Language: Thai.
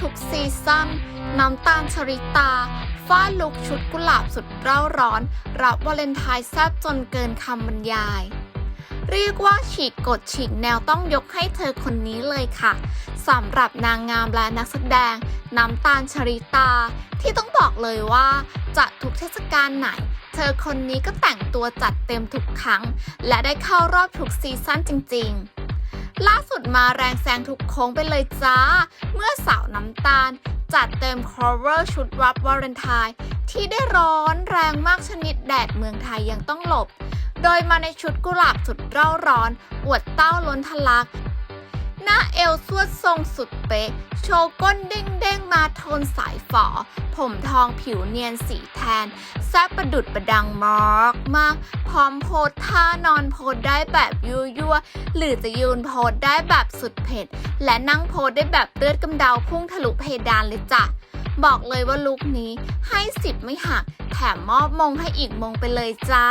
ทุกซีซั่น น้ำตาลชริตาฟาดลุกชุดกุหลาบสุดเร่าร้อน รับวาเลนไทน์แซบจนเกินคำบรรยาย เรียกว่าฉีกกฎฉีกแนวต้องยกให้เธอคนนี้เลยค่ะสำหรับนางงามและนักแสดง น้ำตาลชริตา ที่ต้องบอกเลยว่าจะทุกเทศกาลไหน เธอคนนี้ก็แต่งตัวจัดเต็มทุกครั้ง และได้เข้ารอบทุกซีซั่นจริง ๆ สุดมาแรงแซงทุกโค้งไปเลยจ้า เมื่อสาวน้ำตาล จัดเต็ม cover ชุดรับวาเลนไทน์ที่ได้ร้อนแรงมากชนิดแดดเมืองไทยยังต้องหลบ โดยมาในชุดกุหลาบสุดเร่าร้อน อวดเต้าล้นทะลัก หน้าเอวสวดทรงสุดเป๊ะ โชว์ก้นเด้งเด้งๆมาโทนสายฝอ ผมทองผิวเนียนสีแทนแซบประดุดประดังมากมาก พร้อมโพสท่านอนโพสได้แบบยั่วยั่วหรือจะยืนโพสได้แบบสุดเผ็ด และนั่งโพสได้แบบเลือดกำเดาพุ่งทะลุเพดานเลยจ้ะบอกเลยว่าลุคนี้ให้สิบไม่หัก แถมมอบมงให้อีกมงไปเลยจ้า